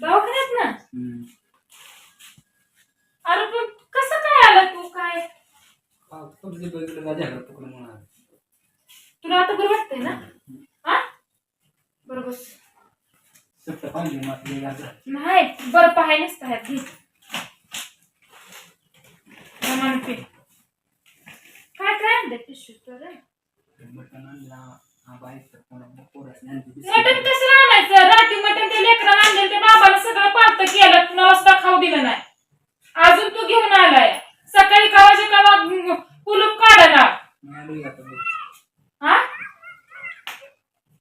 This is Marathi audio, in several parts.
दवाखान्यात ना. अरे पण कसं काय आलं तू काय. तुला आता बरं वाटतंय ना? हा? बरं बस सुट्टं पाणी घेऊन वाचलं जातं. नाही बरं पाहाय नसतं ह्यात घे प्रमाण पे काय काय आणलं पिशवी तर मटण आणला, हा बाईचा कोणा- पोरासनी आणली बिस्किट. मटण कसं आणायचं? रात्री मटण ते लेकरानं आणलेलं ते बाबानं सगळं पालत केलं. वाजता खाऊ दिलं नाही. अजून तू घेऊन आलाय. सकाळी कावाच्या कावा कुलूप काढना मी आलोय आता बघ. हा?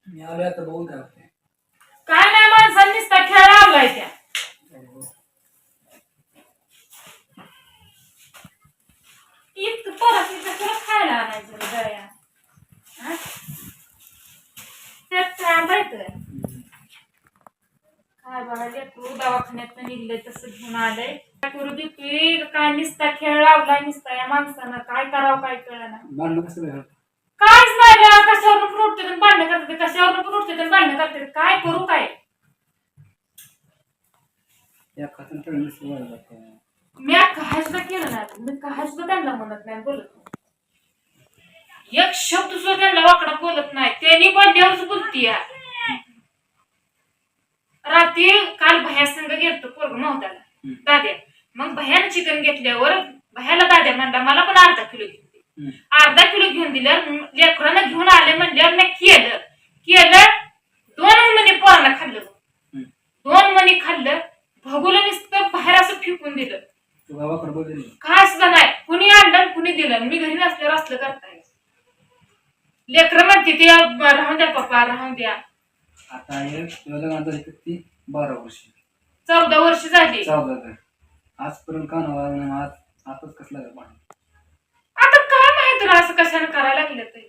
मी आलोय आता बघून काय नाही माणसांनी नुसता खेळ लावलाय त्या इतकं परत इथं तुला खायला आणायचं रे दया हा? त्यात काय आणायचं हम्म. काय बघा लेकरू दवाखान्यात निघले तसं घेऊन आलंय काय करू काय निसता खेळ लावलाय निसता या माणसानं. काय करावं काय कळलं भांडणं कसं? काहीच नाही रे कशावर पण उठते भांडणं करते. कशावर पण उठते भांडणं करते. काय करू काय? या जातं. मी काय सुद्धा केलं नाही मी काय सुद्धा त्यांना म्हणत नाही बोलत नाही. एक शब्द सुद्धा त्यांना वाकडा बोलत नाही. त्यांनी बोलल्यावरच बोलती या रात्री काल भया संघ नव्हत्याला हम्म. दाद्या मग भयानं चिकन घेतल्यावर भयाला दाद्या म्हणला मला पण अर्धा किलो घेऊन. अर्धा किलो घेऊन दिलं लेकरानं घेऊन आले म्हणल्यावर मी केलं. केलं दोन मणी पोरानं खाल्लं. दोन मणी खाल्लं भगुलं नुसतं बाहेर असं फेकून दिलं. काय सुद्धा नाही? कुणी आणलं आणि कुणी दिलं? मी घरी नसल्यावर असलं करताय. लेकरं म्हणते ते राहून द्या पप्पा राहून द्या. आता बारा वर्ष. चौदा वर्ष झाली. चौदा तर. आजपर्यंत आज आताच कसला का पाणी? आता काय माहीत रे असं कशाने करायला लागले ते?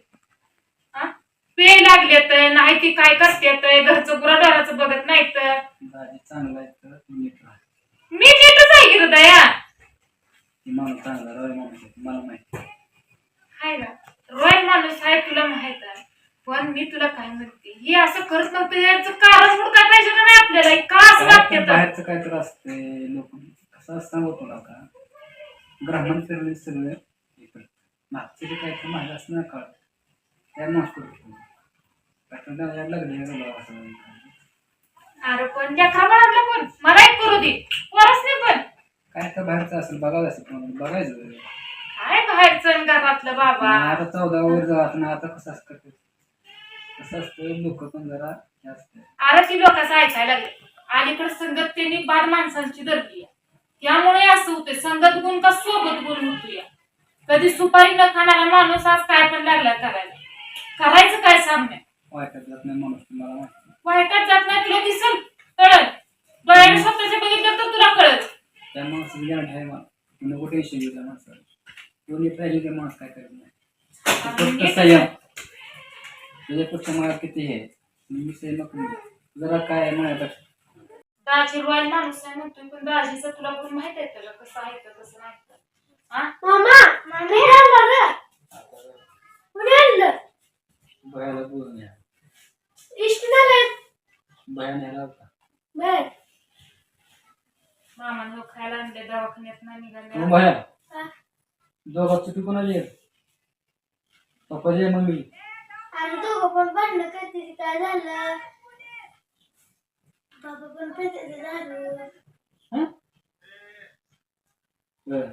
पे लागले तर नाही ती काय करते घरचं गुराढोराचं बघत नाही तर दाजी चांगला आहे तर तू नीट राहा. मी नीटच आहे की दया ती माणूस चांगला रॉय माणूस आहे मला माहिती. हाय ना. रॉयल माणूस आहे तुला माहीत आहे. पण मी तुला काय म्हणते? हे असं करत नव्हतं याचं कारण हुडकाय पाहिजे का नाही आपल्याला? हे का असं काय वाटते तर? बाहेरचं काय तर असते लोक. कसं असतं सांगू तुला का ग्रामीण फिरले सगळं इकडं. मागचं जे काय तर माहिती असं ना कळत. त्या माफ करतो लागले असं अरे पण लेकरा बाळाला पण. मला एक करू दे. वरच नाही पण. काय तर बाहेरचं असेल बघायचं असेल पण. बघायचं. काय बाहेरचं आणि घरातलं बाबा? आता चौदा वर जात ना आता कसं असतं करते कसं असतं लोक पण जरा असते. अरे ती लोकांचं ऐकायला लागले. अलीकडे संगत त्यांनी बाद माणसांची धरली आहे. त्यामुळे असं होते संगत गुण का सोबत गुण होतोय? कधी सुपारी न खाणारा माणूस आज काय पण लागला करायला. करायचं काय सामने वाईटात जात नाही माणूस तुम्हाला माहिती वाईटात जात नाही तुला दिसल? कळत डोळ्याने स्वतःच्या बघितलं तर तुला कळत त्या माणसाचं ज्ञान आहे मला. नको टेन्शन घेऊ त्या माणसाला? तो नीट राहिले ते माणूस काय करत नाही. फक्त संयम. तुझ्यापेक्षा मला किती हे? मी घेऊ. जरा काय आहे माझ्यापेक्षा. दाजी रॉयल माणूस आहे म्हणतोय पण दाजीचं तुला पण माहीत आहे त्याला कसं आहे कसं नाही का? हा? कुणी भयाला बोलून या. भया न्यायला होता. मामानं खायला आणले दवाखान्यात नाही तू निघाले भया. हा. दोघात चुकी कोणाची आहे? पप्पाची आहे मम्मी आणि दोघं पण भांडणं करते काय झालं? बाबा पण झालं? हं? बरं.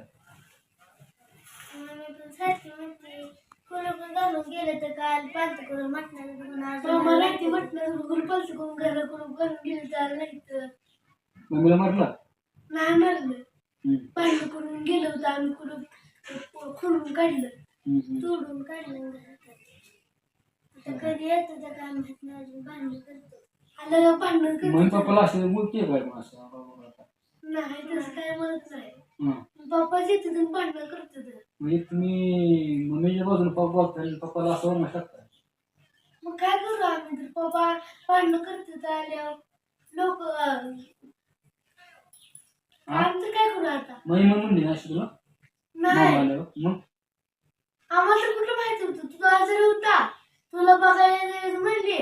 मम्मी पण सारखी म्हणते कोणी पण घालून गेलं तर काल पालत करून म्हटणार बघून आज मला ती म्हटलं. बघून पालत करून करून करून गेलं तर नाही तर. मम्मीला मारला नाही करून गेलो होतं आम्ही कुठून खोडून काढलं. तोडून काढलं. घरात आता कधी येतं तर काय माहीत नाही अजून भांडण करतो. आलं भांडण करतो? पप्पाला असं बोलते काय मग असं बाबा आता. नाही तसं काय म्हणत नाही. हं. पप्पा तिथून भांडण करतो तर म्हणजे तुम्ही मम्मीच्या बाजूने पप्पा बोलता आणि पप्पाला असं म्हणू शकता. मग काय करू आम्ही तर? पप्पा भांडण करतो तर आल्यावर लोक आम्ही तर काय करू आता? मम्मी म्हणून म्हणली ना अशी तुला? नाही. मामा आल्यावर. मग? जर होता. तुला बघायला म्हणली.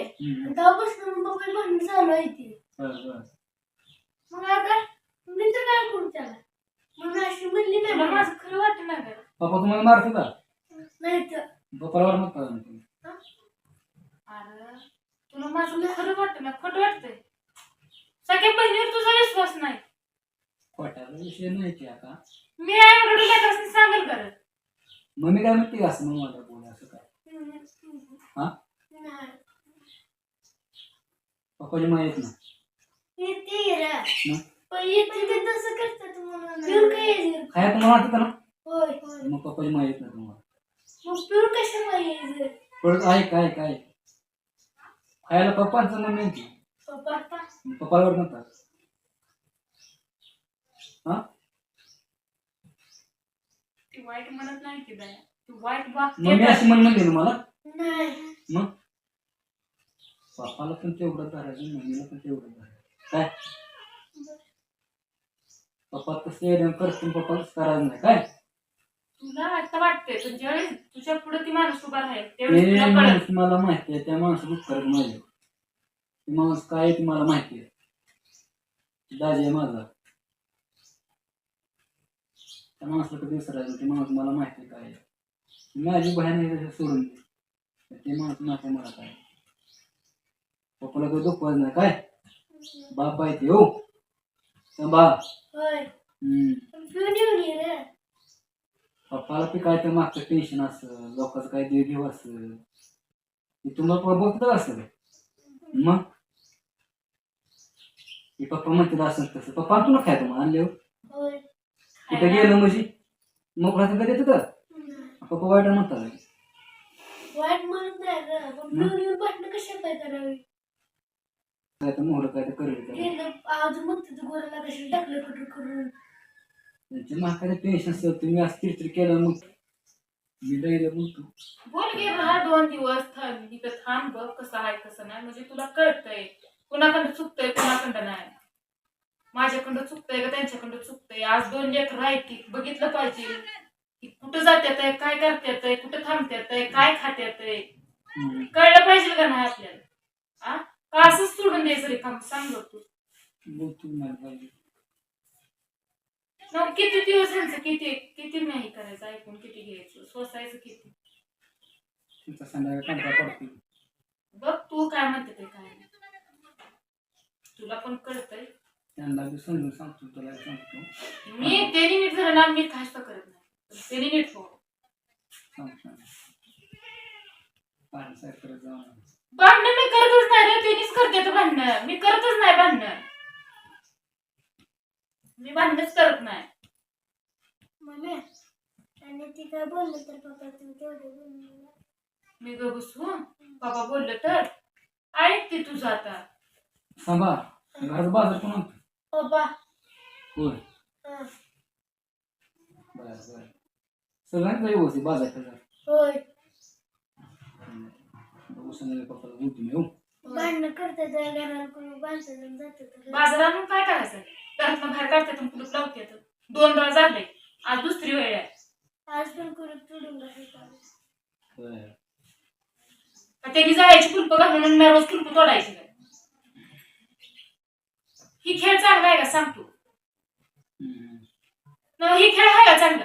तेव्हापासून मग पप्पा भांडण चालू आहे ती. मग आता मी तर काय करू त्याला? मग अशी म्हणली नाही मला. माझं खरं वाटत ना गं पप्पा तुम्हाला मारतो का नाही तर. पप्पाला वर मारता का तुम्ही? अरे तुला माझं खरं वाटत ना खोटं वाटतंय. सगळ्या बहिणीवर तुझा विश्वास नाही. खोट्याचा विषय नाही की आता. मी आई वडील लेकरांनी सांगेल करत मग मी काय म्हणते का असं मग मला बोल असं काय? हा? नाही. पप्पाची माहीत ना पण खाया तुम्हाला वाटतं ना मग पप्पाची माहीत ना तुम्हाला. परत आहे काय काय खायला पप्पांचं मन नाही. की पप्पा. पप्पाला वर म्हणतात हा? ती वाईट म्हणत नाही की दया ती वाईट मग मी अशी ना मला नाही. मग? पप्पाला पण तेवढं धरायचं मम्मीला पण तेवढं धरायचं काय? पप्पा कसं करतो पप्पा कसं करायचं नाही. काय? तुला आता वाटतंय पण ज्यावेळेस तुझ्या पुढे ती माणूस उभा राहील त्यावेळेस ते तुला कळेल. माणूस मला माहिती आहे त्या माणसाचं उपकार माझे ते माणूस काय आहे ते मला माहिती आहे. दाजी आहे माझा. त्या माणसाला कधी विसरायचं ते माणूस मला माहिती आहे काय आहे. माझी बहीण आहे तसं सोडून दे. ते माणूस माहिती आहे मला काय. पप्पाला काही दुखवायचं नाही काय? बाप आहे ते हो. होय. हम्म. पप्पाला ते काय ते मागचं टेन्शन असं लोकांचं काय देव घेऊ असं. ते तुम्हाला बघत असं. मग? हे पप्पा म्हणतील असं तसं. पप्पा तुला काय तुम्हाला आणले होय. तिथं गेलं म्हणजे? मोकळा कधी येतं का पप्पा वाईट म्हणतात वाईट म्हणत नाही रे पण पिऊन येऊन भांडणं कशा काय करावी? काय तर मोहर काय तर करेल. गेलं अजून म्हणते तू गोराला कशाला टाकलं कुठं करून? टेन्शन असतं तुम्ही असं चिडचिड केलं मग मी द्यायला बोलतो. बोल घे राहा दोन दिवस थांब. इथं थांब बघ कसं आहे कसं नाही. म्हणजे तुला कळतंय. कुणाकडं चुकतंय कुणाकडं नाही. माझ्याकडं चुकतंय का त्यांच्याकडं चुकतंय? आज दोन लेकर आहेत की बघितलं पाहिजे. की कुठं जात्यात आहे काय करतात आहे कुठं थांबत्यात आहे काय खात्यात आहे हम्म. कळलं पाहिजे का नाही आपल्याला? आ? का असंच सोडून द्यायचं रे काम? सांग बघ तू. मला पाहिजे मग किती दिवस यांचं किती किती नाही करायचं ऐकून किती घ्यायचं? सोसायचं किती? तुमचा संध्याकाळी कंटाळा पडतो बघ तू काय म्हणते ते काय नाही. तुला पण कळतंय. त्यांना बी समजून सांगतो तुला सांगतो. मी त्यांनी नीट झालं ना मी खास करत नाही. त्यांनी नीट. भांडणं मी करतच नाही रे त्यांनीच करते तर भांडणं. मी करतच नाही भांडणं. मी भांडणच करत नाही. मम्मी आणि ती काय बोललं तर पप्पा तू तेवढं बोलून मी ग बसू. बाबा बोललं तर. ऐक ते तुझं आता. सांभा घरात बाजार कोण आणतो पप्पा. होय. हा, बर बर. सगळ्यांचा व्यवस्थित बाजार करायचा होय. बघू संध्याकाळी पप्पाला बोलतो मी हो. भांडणं करतात घराला कोणी बांधतात जातात. बाजारातून काय करायचं? घरातनं बाहेर काढतात आणि कुलूप लावतात. दोनदा झाले आज दुसरी वेळ आहे. आज पण कुलूप तोडून होय. का त्यांनी जायची कुलप घालून आणि मी रोज कुलप तोडायची. काय ही खेळ चांगला आहे का? सांग तू. हम्म. न, ही खेळ आहे का चांगला?